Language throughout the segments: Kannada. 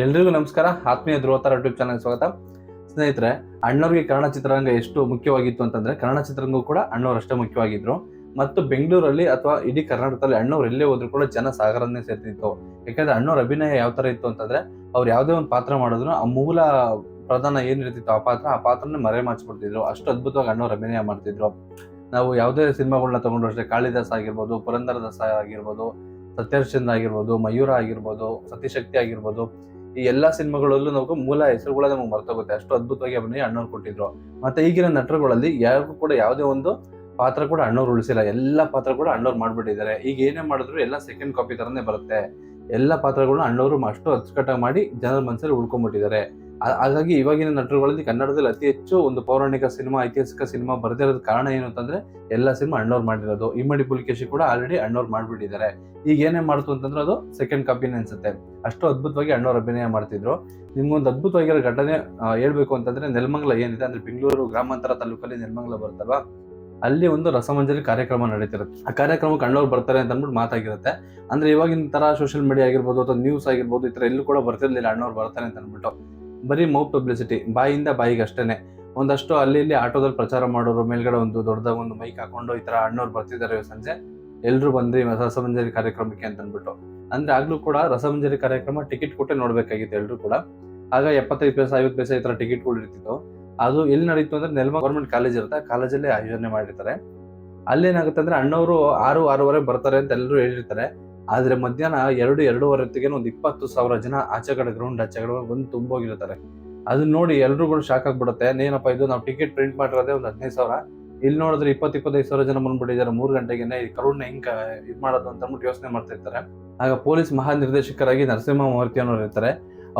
ಎಲ್ರಿಗೂ ನಮಸ್ಕಾರ. ಆತ್ಮೀಯ ಧ್ರುವತಾರ ಯೂಟ್ಯೂಬ್ ಚಾನಲ್ ಸ್ವಾಗತ. ಸ್ನೇಹಿತರೆ, ಅಣ್ಣವ್ರಿಗೆ ಕನ್ನಡ ಚಿತ್ರರಂಗ ಎಷ್ಟು ಮುಖ್ಯವಾಗಿತ್ತು ಅಂತಂದ್ರೆ, ಕನ್ನಡ ಚಿತ್ರರಂಗ ಕೂಡ ಅಣ್ಣವ್ರು ಅಷ್ಟೇ ಮುಖ್ಯವಾಗಿದ್ರು. ಮತ್ತು ಬೆಂಗಳೂರಲ್ಲಿ ಅಥವಾ ಇಡೀ ಕರ್ನಾಟಕದಲ್ಲಿ ಅಣ್ಣವ್ರು ಎಲ್ಲೇ ಹೋದ್ರು ಕೂಡ ಜನ ಸಾಗರನ್ನೇ ಸೇರ್ತಿತ್ತು. ಯಾಕಂದ್ರೆ ಅಣ್ಣವ್ರ ಅಭಿನಯ ಯಾವ ತರ ಇತ್ತು ಅಂತಂದ್ರೆ, ಅವ್ರು ಯಾವುದೇ ಒಂದು ಪಾತ್ರ ಮಾಡಿದ್ರು, ಆ ಮೂಲ ಪ್ರಧಾನ ಏನಿರ್ತಿತ್ತು ಆ ಪಾತ್ರ, ಆ ಪಾತ್ರನೇ ಮರೆ ಮಾಚ್ಬಿಡ್ತಿದ್ರು ಅಷ್ಟು ಅದ್ಭುತವಾಗಿ ಅಣ್ಣವ್ರ ಅಭಿನಯ ಮಾಡ್ತಿದ್ರು. ನಾವು ಯಾವುದೇ ಸಿನಿಮಾಗಳನ್ನ ತಗೊಂಡ್ರು ಅಷ್ಟೇ, ಕಾಳಿದಾಸ ಆಗಿರ್ಬೋದು, ಪುರಂದರದಾಸ ಆಗಿರ್ಬೋದು ಸತ್ಯಹರಿಶ್ಚಂದ್ರ ಆಗಿರ್ಬೋದು, ಮಯೂರ ಆಗಿರ್ಬೋದು, ಸತಿಶಕ್ತಿ ಆಗಿರ್ಬೋದು ಈ ಎಲ್ಲಾ ಸಿನಿಮಾಗಳಲ್ಲೂ ನಾವು ಮೂಲ ಹೆಸರುಗಳ ನಮಗೆ ಮರ್ತೋಗುತ್ತೆ. ಅಷ್ಟು ಅದ್ಭುತವಾಗಿ ಅಭಿನಯ ಅಣ್ಣವ್ರು ಕೊಟ್ಟಿದ್ರು. ಮತ್ತೆ ಈಗಿನ ನಟರುಗಳಲ್ಲಿ ಯಾರಿಗೂ ಕೂಡ ಯಾವುದೇ ಒಂದು ಪಾತ್ರ ಕೂಡ ಅಣ್ಣವ್ರು ಉಳಿಸಿಲ್ಲ. ಎಲ್ಲ ಪಾತ್ರ ಕೂಡ ಅಣ್ಣವ್ರು ಮಾಡ್ಬಿಟ್ಟಿದ್ದಾರೆ. ಈಗ ಏನೇ ಮಾಡಿದ್ರು ಎಲ್ಲ ಸೆಕೆಂಡ್ ಕಾಪಿ ತರನೇ ಬರುತ್ತೆ. ಎಲ್ಲ ಪಾತ್ರಗಳನ್ನ ಅಣ್ಣವರು ಅಷ್ಟು ಅಚ್ಚುಕಟ್ಟಾಗಿ ಮಾಡಿ ಜನರ ಮನಸ್ಸಲ್ಲಿ ಉಳ್ಕೊಂಡ್ಬಿಟ್ಟಿದ್ದಾರೆ ಹಾಗಾಗಿ ಇವಾಗಿನ ನಟರುಗಳಲ್ಲಿ ಕನ್ನಡದಲ್ಲಿ ಅತಿ ಹೆಚ್ಚು ಒಂದು ಪೌರಾಣಿಕ ಸಿನಿಮಾ, ಐತಿಹಾಸಿಕ ಸಿನಿಮಾ ಬರ್ದಿರೋದ್ ಕಾರಣ ಏನು ಅಂತಂದ್ರೆ ಎಲ್ಲ ಸಿನಿಮಾ ಅಣ್ಣವ್ರು ಮಾಡಿರೋದು. ಇಮ್ಮಡಿ ಪುಲಿಕೇಶಿ ಕೂಡ ಆಲ್ರೆಡಿ ಅಣ್ಣವ್ರು ಮಾಡ್ಬಿಟ್ಟಿದ್ದಾರೆ. ಈಗ ಏನೇ ಮಾಡ್ತು ಅಂತಂದ್ರೆ ಅದು ಸೆಕೆಂಡ್ ಕಾಪಿನೇ ಅನ್ಸುತ್ತೆ ಅಷ್ಟು ಅದ್ಭುತವಾಗಿ ಅಣ್ಣವ್ರು ಅಭಿನಯ ಮಾಡ್ತಿದ್ರು. ನಿಮ್ಗೊಂದು ಅದ್ಭುತವಾಗಿರೋ ಘಟನೆ ಹೇಳ್ಬೇಕು ಅಂತಂದ್ರೆ ನೆಲಮಂಗಲ ಏನಿದೆ ಅಂದ್ರೆ ಬೆಂಗಳೂರು ಗ್ರಾಮಾಂತರ ತಾಲೂಕಲ್ಲಿ ನೆಲಮಂಗಲ ಬರುತ್ತಲ್ವಾ? ಅಲ್ಲಿ ಒಂದು ರಸಮಂಜರಿ ಕಾರ್ಯಕ್ರಮ ನಡೀತಿರುತ್ತೆ. ಆ ಕಾರ್ಯಕ್ರಮಕ್ಕೆ ಅಣ್ಣವ್ರು ಬರ್ತಾರೆ ಅಂತ ಅಂದ್ಬಿಟ್ಟು ಮಾತಾಗಿರುತ್ತೆ. ಅಂದ್ರೆ ಇವಾಗಿನ ತರ ಸೋಷಿಯಲ್ ಮೀಡಿಯಾ ಆಗಿರ್ಬೋದು ಅಥವಾ ನ್ಯೂಸ್ ಆಗಿರ್ಬೋದು ಈ ತರ ಎಲ್ಲೂ ಕೂಡ ಬರ್ತಿರ್ಲಿಲ್ಲ ಅಣ್ಣವ್ರು ಬರ್ತಾರೆ ಅಂತ ಅಂದ್ಬಿಟ್ಟು. ಬರೀ ಮೌತ್ ಪಬ್ಲಿಸಿಟಿ ಬಾಯಿಂದ ಬಾಯಿಗೆ ಅಷ್ಟೇ ಒಂದಷ್ಟು ಅಲ್ಲಿ ಇಲ್ಲಿ ಆಟೋದಲ್ಲಿ ಪ್ರಚಾರ ಮಾಡೋರು, ಮೇಲ್ಗಡೆ ಒಂದು ದೊಡ್ಡದಾಗ ಒಂದು ಮೈಕ್ ಹಾಕೊಂಡು ಈ ಥರ ಅಣ್ಣವ್ರು ಬರ್ತಿದ್ದಾರೆ ಸಂಜೆ ಎಲ್ಲರೂ ಬಂದ್ರಿ ರಸಮಂಜರಿ ಕಾರ್ಯಕ್ರಮಕ್ಕೆ ಅಂತ ಅಂದ್ಬಿಟ್ಟು ಅಂದ್ರೆ ಆಗ್ಲೂ ಕೂಡ ರಸಮಂಜರಿ ಕಾರ್ಯಕ್ರಮ ಟಿಕೆಟ್ ಕೊಟ್ಟೆ ನೋಡ್ಬೇಕಾಗಿತ್ತು ಎಲ್ಲರೂ ಕೂಡ. ಆಗ ಎಪ್ಪತ್ತೈದು ಪೈಸೆ, ಐವತ್ತು ಪೈಸೆ ಈ ಥರ ಟಿಕೆಟ್ಗಳು ಇರ್ತಿತ್ತು. ಅದು ಎಲ್ಲಿ ನಡೀತು ಅಂದ್ರೆ ನೆಲ್ಮ ಗೌರ್ಮೆಂಟ್ ಕಾಲೇಜ್ ಇರುತ್ತೆ ಕಾಲೇಜಲ್ಲೇ ಆಯೋಜನೆ ಮಾಡಿರ್ತಾರೆ. ಅಲ್ಲೇನಾಗುತ್ತೆ ಅಂದ್ರೆ ಅಣ್ಣವರು ಆರು ಆರೂವರೆ ಬರ್ತಾರೆ ಅಂತ ಎಲ್ಲರೂ ಹೇಳಿರ್ತಾರೆ. ಆದ್ರೆ ಮಧ್ಯಾಹ್ನ ಎರಡು ಎರಡೂವರೆ ಹೊತ್ತಿಗೆ ಒಂದು ಇಪ್ಪತ್ತು ಸಾವಿರ ಜನ ಆಚೆ ಕಡೆ ಗ್ರೌಂಡ್ ಆಚೆ ಕಡೆ ಬಂದು ತುಂಬೋಗಿರ್ತಾರೆ. ಅದನ್ನ ನೋಡಿ ಎಲ್ರುಗಳು ಶಾಕ್ ಆಗ್ಬಿಡುತ್ತೆ. ಏನಪ್ಪ ಇದು? ನಾವು ಟಿಕೆಟ್ ಪ್ರಿಂಟ್ ಮಾಡಿರೋದೇ ಒಂದು ಹದಿನೈದು ಸಾವಿರ. ಇಲ್ಲಿ ನೋಡಿದ್ರೆ ಇಪ್ಪತ್ತು, ಇಪ್ಪತ್ತೈದು ಸಾವಿರ ಜನ ಬಂದ್ಬಿಟ್ಟಿದ್ದಾರೆ ಮೂರು ಗಂಟೆಗೆ ಈ ಕರುಣ್ನ ಹೆಂಗೆ ಇದು ಮಾಡೋದು ಅಂತ ಅಂದ್ಬಿಟ್ಟು ಯೋಚನೆ ಮಾಡ್ತಾ ಇರ್ತಾರೆ ಆಗ ಪೊಲೀಸ್ ಮಹಾನಿರ್ದೇಶಕರಾಗಿ ನರಸಿಂಹ ಮೂರ್ತಿ ಅನ್ನೋರು ಇರ್ತಾರೆ.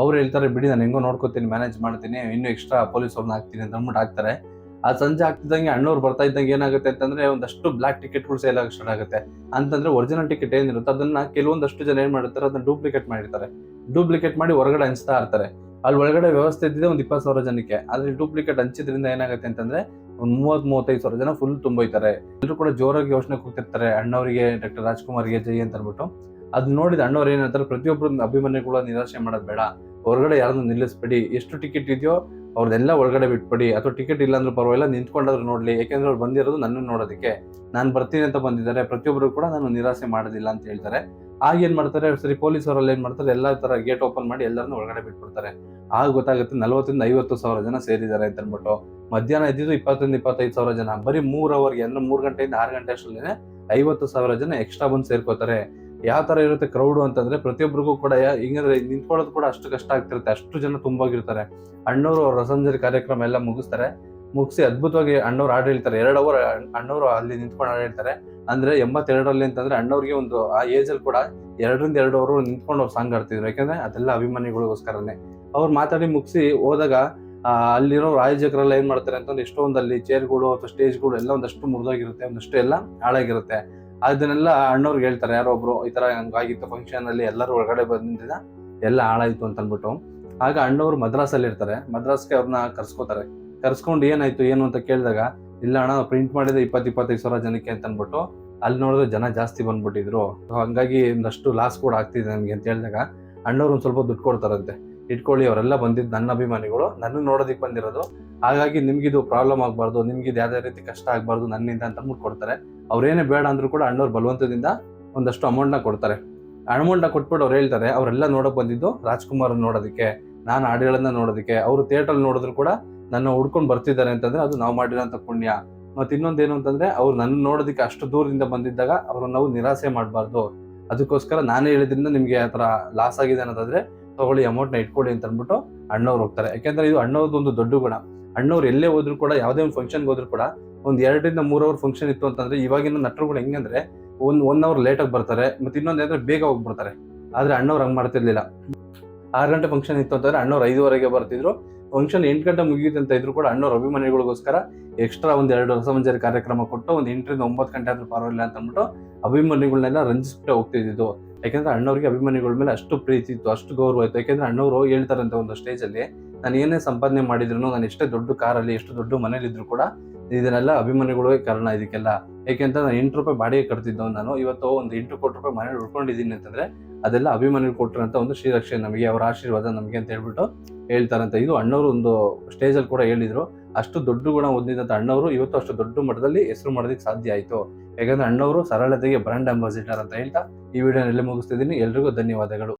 ಅವ್ರು ಹೇಳ್ತಾರೆ, ಬಿಡಿ ನಾನು ಹೆಂಗೋ ನೋಡ್ಕೋತೀನಿ ಮ್ಯಾನೇಜ್ ಮಾಡ್ತೀನಿ. ಇನ್ನು ಎಕ್ಸ್ಟ್ರಾ ಪೊಲೀಸ್ ಅವ್ರನ್ನ ಹಾಕ್ತೀನಿ ಅಂತ ಅಂದ್ಬಿಟ್ಟು ಹಾಕ್ತಾರೆ. ಆ ಸಂಜೆ ಆಗ್ತಿದ್ದಂಗೆ ಅಣ್ಣವ್ರು ಬರ್ತಾ ಇದ್ದಂಗೆ ಏನಾಗುತ್ತೆ ಅಂತಂದ್ರೆ ಒಂದಷ್ಟು ಬ್ಲಾಕ್ ಟಿಕೆಟ್ಗಳು ಸೇಲ್ ಆಗಿ ಸ್ಟಾರ್ಟ್ ಆಗುತ್ತೆ. ಅಂತಂದ್ರೆ ಒರಿಜಿನಲ್ ಟಿಕೆಟ್ ಏನಿರುತ್ತೆ ಅದನ್ನ ಕೆಲವೊಂದಷ್ಟು ಜನ ಏನ್ ಮಾಡಿರ್ತಾರೆ ಅದನ್ನ ಡೂಪ್ಲಿಕೇಟ್ ಮಾಡಿರ್ತಾರೆ. ಡೂಪ್ಲಿಕೇಟ್ ಮಾಡಿ ಹೊರಗಡೆ ಹಂಚ್ತಾ ಇರ್ತಾರೆ. ಅಲ್ಲಿ ಒಳಗಡೆ ವ್ಯವಸ್ಥೆ ಇದ್ದಿದೆ ಒಂದು ಇಪ್ಪತ್ತು ಸಾವಿರ ಜನಕ್ಕೆ. ಆದ್ರೆ ಡೂಪ್ಲಿಕೇಟ್ ಹಂಚಿದ್ರಿಂದ ಏನಾಗುತ್ತೆ ಅಂತಂದ್ರೆ ಒಂದ್ ಮೂವತ್ ಮೂವತ್ತೈದು ಸಾವಿರ ಜನ ಫುಲ್ ತುಂಬೋಯ್ತಾರೆ. ಎಲ್ಲರೂ ಕೂಡ ಜೋರಾಗಿ ಯೋಚನೆ ಕೂತಿರ್ತಾರೆ ಅಣ್ಣವರಿಗೆ ಡಾಕ್ಟರ್ ರಾಜ್ಕುಮಾರ್ಗೆ ಜೈ ಅಂತ ಅನ್ಬಿಟ್ಟು ಅದ್ ನೋಡಿದ ಅಣ್ಣವ್ರು ಏನಂತಾರೆ ಪ್ರತಿಯೊಬ್ಬರು ಕೂಡ ನಿರಾಶೆ ಮಾಡೋದು ಬೇಡ. ಹೊರಗಡೆ ಯಾರನ್ನು ನಿಲ್ಲಿಸ್ಬೇಡಿ. ಎಷ್ಟು ಟಿಕೆಟ್ ಇದೆಯೋ ಅವ್ರದ್ದೆಲ್ಲ ಒಳಗಡೆ ಬಿಟ್ಬಿಡಿ. ಅಥವಾ ಟಿಕೆಟ್ ಇಲ್ಲ ಅಂದ್ರೂ ಪರವಾಗಿಲ್ಲ, ನಿಂತ್ಕೊಂಡಾದ್ರು ನೋಡ್ಲಿ. ಯಾಕೆಂದ್ರೆ ಅವ್ರು ಬಂದಿರೋದು ನನ್ನ ನೋಡೋದಕ್ಕೆ. ನಾನು ಬರ್ತೀನಿ ಅಂತ ಬಂದಿದ್ದಾರೆ. ಪ್ರತಿಯೊಬ್ಬರು ಕೂಡ ನಾನು ನಿರಾಸೆ ಮಾಡೋದಿಲ್ಲ ಅಂತ ಹೇಳ್ತಾರೆ. ಆಗ ಏನ್ ಮಾಡ್ತಾರೆ, ಸರಿ ಪೊಲೀಸ್ ಅವರೆಲ್ಲ ಏನ್ ಮಾಡ್ತಾರೆ, ಎಲ್ಲಾ ತರ ಗೇಟ್ ಓಪನ್ ಮಾಡಿ ಎಲ್ಲರನ್ನು ಒಳಗಡೆ ಬಿಟ್ಬಿಡ್ತಾರೆ. ಆಗ ಗೊತ್ತಾಗುತ್ತೆ ನಲ್ವತ್ತರಿಂದ ಐವತ್ತು ಸಾವಿರ ಜನ ಸೇರಿದ್ದಾರೆ ಅಂತ ಅಂದ್ಬಿಟ್ಟು. ಮಧ್ಯಾಹ್ನ ಇದ್ದಿದ್ದು ಇಪ್ಪತ್ತರಿಂದ ಇಪ್ಪತ್ತೈದು ಸಾವಿರ ಜನ. ಬರೀ ಮೂರು ಅವರ್ಗೆ ಅಂದ್ರೆ ಮೂರು ಗಂಟೆಯಿಂದ ಆರು ಗಂಟೆ ಅಷ್ಟರಲ್ಲೇ ಐವತ್ತು ಸಾವಿರ ಜನ ಎಕ್ಸ್ಟ್ರಾ ಬಂದು ಸೇರ್ಕೋತಾರೆ. ಯಾವ ತರ ಇರುತ್ತೆ ಕ್ರೌಡು ಅಂತಂದ್ರೆ ಪ್ರತಿಯೊಬ್ಬರಿಗೂ ಕೂಡ ಹಿಂಗಂದ್ರೆ ನಿಂತ್ಕೊಳ್ಳೋದು ಕೂಡ ಅಷ್ಟು ಕಷ್ಟ ಆಗ್ತಿರುತ್ತೆ. ಅಷ್ಟು ಜನ ತುಂಬಾಗಿರ್ತಾರೆ. ಅಣ್ಣವರು ರಸಂಜರಿ ಕಾರ್ಯಕ್ರಮ ಎಲ್ಲ ಮುಗಿಸ್ತಾರೆ. ಮುಗಿಸಿ ಅದ್ಭುತವಾಗಿ ಅಣ್ಣವ್ರು ಹಾಡು ಹೇಳ್ತಾರೆ. ಎರಡು ಅವರ್ ಅಣ್ಣವರು ಅಲ್ಲಿ ನಿಂತ್ಕೊಂಡು ಹಾಡು ಹೇಳ್ತಾರೆ. ಅಂದ್ರೆ ಎಂಬತ್ತೆರಡರಲ್ಲಿ ಅಂತಂದ್ರೆ ಅಣ್ಣವ್ರಿಗೆ ಒಂದು ಆ ಏಜ್ ಅಲ್ಲಿ ಕೂಡ ಎರಡರಿಂದ ಎರಡು ಅವರು ನಿಂತ್ಕೊಂಡು ಅವ್ರು ಸಾಂಗ್ ಆಡ್ತಿದ್ರು ಯಾಕಂದ್ರೆ ಅದೆಲ್ಲ ಅಭಿಮಾನಿಗಳಿಗೋಸ್ಕರನೇ. ಅವ್ರು ಮಾತಾಡಿ ಮುಗಿಸಿ ಹೋದಾಗ ಅಲ್ಲಿರೋ ಆಯೋಜಕರೆಲ್ಲ ಏನ್ ಮಾಡ್ತಾರೆ ಅಂತಂದ್ರೆ ಎಷ್ಟೊಂದಲ್ಲಿ ಚೇರ್ಗಳು ಅಥವಾ ಸ್ಟೇಜ್ಗಳು ಎಲ್ಲ ಒಂದಷ್ಟು ಮುರಿದೋಗಿರುತ್ತೆ, ಒಂದಷ್ಟು ಎಲ್ಲ ಹಾಳಾಗಿರುತ್ತೆ. ಅದನ್ನೆಲ್ಲ ಅಣ್ಣವ್ರಿಗೆ ಹೇಳ್ತಾರೆ, ಯಾರೋ ಒಬ್ರು ಈ ತರ ಹಂಗಾಗಿತ್ತು ಫಂಕ್ಷನ್ ಅಲ್ಲಿ ಎಲ್ಲರೂ ಒಳಗಡೆ ಬಂದಿದ್ದ ಎಲ್ಲ ಹಾಳಾಯ್ತು ಅಂತ ಅಂದ್ಬಿಟ್ಟು ಆಗ ಅಣ್ಣವ್ರು ಮದ್ರಾಸಲ್ಲಿ ಇರ್ತಾರೆ, ಮದ್ರಾಸ್ಗೆ ಅವ್ರನ್ನ ಕರ್ಸ್ಕೋತಾರೆ. ಕರ್ಸ್ಕೊಂಡು ಏನಾಯ್ತು, ಏನು ಅಂತ ಕೇಳಿದಾಗ, ಇಲ್ಲ ಅಣ್ಣ ಪ್ರಿಂಟ್ ಮಾಡಿದ ಇಪ್ಪತ್ತು ಇಪ್ಪತ್ತೈದು ಸಾವಿರ ಜನಕ್ಕೆ ಅಂತ ಅಂದ್ಬಿಟ್ಟು ಅಲ್ಲಿ ನೋಡಿದ್ರೆ ಜನ ಜಾಸ್ತಿ ಬಂದ್ಬಿಟ್ಟಿದ್ರು. ಹಂಗಾಗಿ ಒಂದಷ್ಟು ಲಾಸ್ ಕೂಡ ಆಗ್ತಿದೆ ನನಗೆ ಅಂತ ಹೇಳಿದಾಗ, ಅಣ್ಣವ್ರು ಒಂದು ಸ್ವಲ್ಪ ದುಡ್ಡು ಕೊಡ್ತಾರಂತೆ. ಇಟ್ಕೊಳ್ಳಿ, ಅವರೆಲ್ಲ ಬಂದಿದ್ದು ನನ್ನ ಅಭಿಮಾನಿಗಳು, ನನ್ನ ನೋಡೋದಕ್ಕೆ ಬಂದಿರೋದು. ಹಾಗಾಗಿ ನಿಮ್ಗಿದು ಪ್ರಾಬ್ಲಮ್ ಆಗಬಾರ್ದು, ನಿಮ್ಗಿದು ಯಾವುದೇ ರೀತಿ ಕಷ್ಟ ಆಗಬಾರ್ದು ನನ್ನಿಂದ ಅಂತ ಕೊಡ್ತಾರೆ. ಅವ್ರೇನೇ ಬೇಡ ಅಂದ್ರೂ ಕೂಡ ಅಣ್ಣವ್ರು ಬಲವಂತದಿಂದ ಒಂದಷ್ಟು ಅಮೌಂಟ್ನ ಕೊಡ್ತಾರೆ. ಅಮೌಂಟ್ನ ಕೊಟ್ಬಿಟ್ಟು ಅವ್ರು ಹೇಳ್ತಾರೆ, ಅವರೆಲ್ಲ ನೋಡೋಕೆ ಬಂದಿದ್ದು ರಾಜ್ಕುಮಾರ್ ನೋಡೋದಕ್ಕೆ, ನಾನು ಹಾಡುಗಳನ್ನ ನೋಡೋದಕ್ಕೆ, ಅವರು ಥಿಯೇಟರ್ ನೋಡಿದ್ರು ಕೂಡ ನನ್ನ ಹುಡ್ಕೊಂಡು ಬರ್ತಿದ್ದಾರೆ ಅಂತಂದ್ರೆ ಅದು ನಾವು ಮಾಡಿರೋಂಥ ಪುಣ್ಯ. ಮತ್ತೆ ಇನ್ನೊಂದೇನು ಅಂತಂದ್ರೆ ಅವ್ರು ನನ್ನ ನೋಡೋದಕ್ಕೆ ಅಷ್ಟು ದೂರದಿಂದ ಬಂದಿದ್ದಾಗ ಅವ್ರನ್ನ ನಾವು ನಿರಾಸೆ ಮಾಡಬಾರ್ದು. ಅದಕ್ಕೋಸ್ಕರ ನಾನೇ ಹೇಳಿದ್ರಿಂದ ನಿಮಗೆ ಆ ಥರ ಲಾಸ್ ಆಗಿದೆ ಅನ್ನೋದಾದ್ರೆ ತಗೊಳ್ಳಿ ಅಮೌಂಟ್ನ ಇಟ್ಕೊಳ್ಳಿ ಅಂತ ಅಂದ್ಬಿಟ್ಟು ಅಣ್ಣವ್ರು ಹೋಗ್ತಾರೆ. ಯಾಕೆಂದ್ರೆ ಇದು ಅಣ್ಣವ್ರದ್ದು ಒಂದು ದೊಡ್ಡ ಗುಣ. ಅಣ್ಣವ್ರು ಎಲ್ಲೇ ಹೋದ್ರು ಕೂಡ, ಯಾವುದೇ ಒಂದು ಫಂಕ್ಷನ್ಗೆ ಹೋದ್ರು ಕೂಡ ಒಂದ್ ಎರಡರಿಂದ ಮೂರು ಅವರ್ ಫಂಕ್ಷನ್ ಇತ್ತು ಅಂತಂದ್ರೆ ಇವಾಗಿನ ನಟರುಗಳು ಹೆಂಗಂದ್ರೆ ಒಂದ್ ಒನ್ ಅವರ್ ಲೇಟ್ ಆಗಿ ಬರ್ತಾರೆ, ಮತ್ತೆ ಇನ್ನೊಂದ್ ಬೇಗ ಬೇಗ ಬರ್ತಾರೆ. ಆದ್ರೆ ಅಣ್ಣವ್ರು ಹಂಗ್ ಮಾಡ್ತಿರ್ಲಿಲ್ಲ. ಆರು ಗಂಟೆ ಫಂಕ್ಷನ್ ಇತ್ತು ಅಂತಂದ್ರೆ ಅಣ್ಣವ್ರು ಐದುವರೆಗೆ ಬರ್ತಿದ್ರು. ಫಂಕ್ಷನ್ ಎಂಟು ಗಂಟೆ ಮುಗಿಯುತ್ತೆ ಅಂತ ಇದ್ರು ಕೂಡ ಅಣ್ಣವ್ರ ಅಭಿಮಾನಿಗಳಿಗೋಸ್ಕರ ಎಕ್ಸ್ಟ್ರಾ ಒಂದು ಎರಡು ರಸಮಂಜರಿ ಕಾರ್ಯಕ್ರಮ ಕೊಟ್ಟು ಒಂದು ಎಂಟರಿಂದ ಒಂಬತ್ತು ಗಂಟೆ ಆದ್ರೂ ಪರವಾಗಿಲ್ಲ ಅಂತ ಅಂದ್ಬಿಟ್ಟು ಅಭಿಮಾನಿಗಳನ್ನೆಲ್ಲ ರಂಜಿಸ್ಬಿಟ್ಟು ಹೋಗ್ತಿದ್ದು ಯಾಕಂದ್ರೆ ಅಣ್ಣವ್ರಿಗೆ ಅಭಿಮಾನಿಗಳ ಮೇಲೆ ಅಷ್ಟು ಪ್ರೀತಿ ಇತ್ತು, ಅಷ್ಟು ಗೌರವ ಇತ್ತು. ಯಾಕಂದ್ರೆ ಅಣ್ಣವರು ಹೇಳ್ತಾರಂತೆ ಒಂದು ಸ್ಟೇಜ್ ಅಲ್ಲಿ, ನಾನು ಏನೇ ಸಂಪಾದನೆ ಮಾಡಿದ್ರು ನಾನು ಎಷ್ಟೇ ದೊಡ್ಡ ಕಾರಲ್ಲಿ, ಎಷ್ಟು ದೊಡ್ಡ ಮನೇಲಿ ಇದ್ರು ಕೂಡ ಇದನ್ನೆಲ್ಲ ಅಭಿಮಾನಿಗಳೇ ಕಾರಣ ಇದಕ್ಕೆಲ್ಲ. ಯಾಕೆಂತ ನಾನು ಎಂಟು ರೂಪಾಯಿ ಬಾಡಿಗೆ ಕಟ್ತಿದ್ದವ್ ನಾನು, ಇವತ್ತು ಒಂದು ಎಂಟು ಕೋಟಿ ರೂಪಾಯಿ ಮನೇಲಿ ಉಳ್ಕೊಂಡಿದ್ದೀನಿ ಅಂತಂದ್ರೆ ಅದೆಲ್ಲ ಅಭಿಮಾನಿಗಳು ಕೊಟ್ಟಿರೋಂಥ ಒಂದು ಶ್ರೀರಕ್ಷೆ ನಮಗೆ, ಅವರ ಆಶೀರ್ವಾದ ನಮಗೆ ಅಂತ ಹೇಳ್ಬಿಟ್ಟು ಹೇಳ್ತಾರಂತ. ಇದು ಅಣ್ಣವರು ಒಂದು ಸ್ಟೇಜಲ್ಲಿ ಕೂಡ ಹೇಳಿದ್ರು. ಅಷ್ಟು ದೊಡ್ಡ ಗುಣ ಹೊಂದಿದಂಥ ಅಣ್ಣವರು ಇವತ್ತು ಅಷ್ಟು ದೊಡ್ಡ ಮಟ್ಟದಲ್ಲಿ ಹೆಸರು ಮಾಡೋದಕ್ಕೆ ಸಾಧ್ಯ ಆಯಿತು. ಯಾಕಂದ್ರೆ ಅಣ್ಣವರು ಸರಳತೆಗೆ ಬ್ರ್ಯಾಂಡ್ ಅಂಬಾಸಿಡರ್ ಅಂತ ಹೇಳ್ತಾ ಈ ವಿಡಿಯೋನಲ್ಲಿ ಮುಗಿಸ್ತಿದ್ದೀನಿ. ಎಲ್ರಿಗೂ ಧನ್ಯವಾದಗಳು.